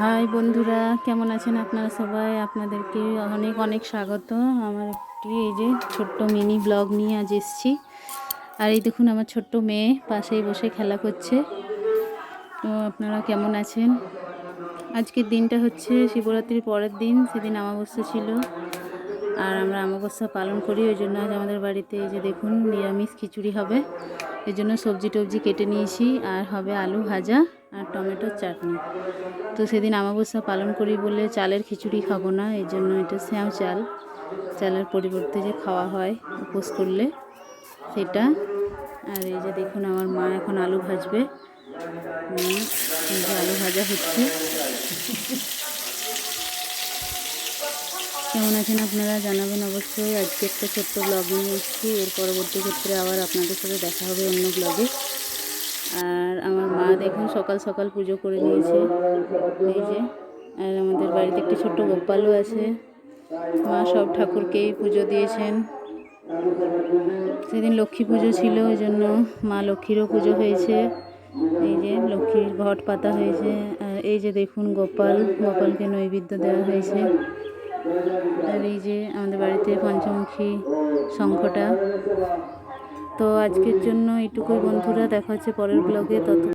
High বন্ধুরা, কেমন আছেন আপনারা সবাই? আপনাদেরকে অনেক অনেক স্বাগত। আমার একটি এই যে ছোট্ট মিনি ব্লগ নিয়ে আজ এসেছি। আর এই দেখুন, আমার ছোট্ট মেয়ে পাশেই বসে খেলা করছে। তো আপনারা কেমন আছেন? আজকের দিনটা হচ্ছে শিবরাত্রির পরের দিন, সেদিন অমাবস্যা ছিল। আর আমরা অমাবস্যা পালন করি, ওই জন্য আজ আমাদের বাড়িতে এই যে দেখুন, নিরামিষ খিচুড়ি হবে। এই জন্য সবজি টবজি কেটে নিয়েছি, আর হবে আলু ভাজা। আর টমেটোর চাটনি। তো সেদিন অমাবস্যা পালন করি বলে চালের খিচুড়ি খাব না, এই জন্য এটা শ্যাম চাল। চালের পরিবর্তে যে খাওয়া হয়, উপোস করলে সেটা। আর এই যে দেখুন আমার মা এখন আলু ভাজবে। আলু ভাজা হচ্ছে। কেমন আছেন আপনারা জানাবেন অবশ্যই। আজকে একটা ছোট্ট ব্লগ নিয়ে এসেছি। এর পরবর্তী ক্ষেত্রে আবার আপনাদের সাথে দেখা হবে অন্য ব্লগে আর আমার মা দেখুন সকাল সকাল পুজো করে নিয়েছে এই যে, আর আমাদের বাড়িতে একটি ছোট্ট গোপালও আছে। মা সব ঠাকুরকেই পুজো দিয়েছেন। সেদিন লক্ষ্মী পুজো ছিল, ওই জন্য মা লক্ষ্মীরও পুজো হয়েছে। এই যে, লক্ষ্মীর ঘট পাতা হয়েছে। আর এই যে দেখুন গোপাল, গোপালকে নৈবেদ্য দেওয়া হয়েছে। আর এই যে আমাদের বাড়িতে পঞ্চমুখী শঙ্খটা। তো আজকের জন্য এইটুকুই বন্ধুরা, দেখা হচ্ছে পরের ব্লগে তত